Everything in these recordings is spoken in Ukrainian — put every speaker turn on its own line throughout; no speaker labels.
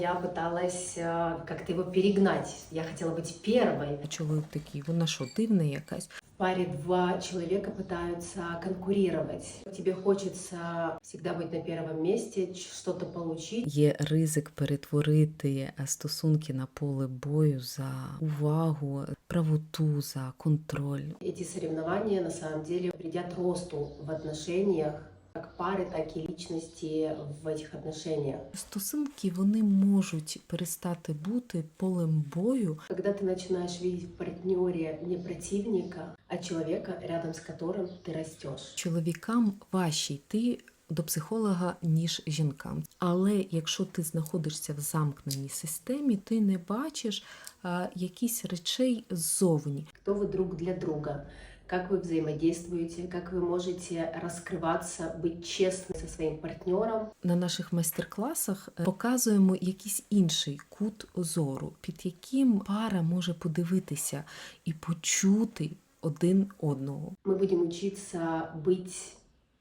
Я пыталась э, как-то его перегнать. Я хотела быть первой.
А чоловік такий, вона що, дивна якась?
В паре два человека пытаются конкурировать. Тебе хочется всегда быть на первом месте, что-то получить.
Є ризик перетворити стосунки на поле бою за увагу, правоту, за контроль.
Эти соревнования на самом деле вредят росту в отношениях, как пары, так и личности в этих отношениях.
Стосунки вони можуть перестати бути полем бою,
Когда ты начинаешь видеть в партнере не противника, а человека, рядом с которым ты растешь.
чоловікам важче йти до психолога, ніж жінкам. Але якщо ти знаходишся в замкненій системі, ти не бачиш а, якісь речей ззовні.
Кто вы друг для друга, как вы взаимодействуете, как вы можете раскрываться, быть честным со своим партнером.
На наших майстер-класах е, показуємо якийсь інший кут зору, під яким пара може подивитися і почути один одного.
Мы будем учиться быть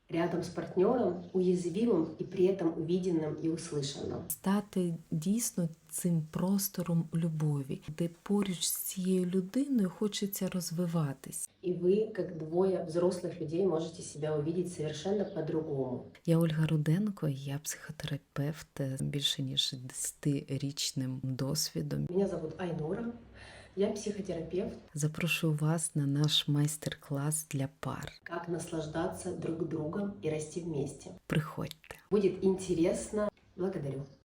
рядом с партнером, уязвимым и при этом увиденным и услышанным.
стати дійсно цим простором любові, де поруч з цією людиною хочеться розвиватись.
И вы, как двое взрослых людей, можете себя увидеть совершенно по-другому.
Я Ольга Руденко, я психотерапевт з більше ніж 10-річним досвідом.
Меня зовут Айнура, Я психотерапевт.
Запрошую вас на наш майстер-клас для пар.
Как наслаждаться друг другом и расти вместе.
Приходьте.
Будет интересно. Благодарю.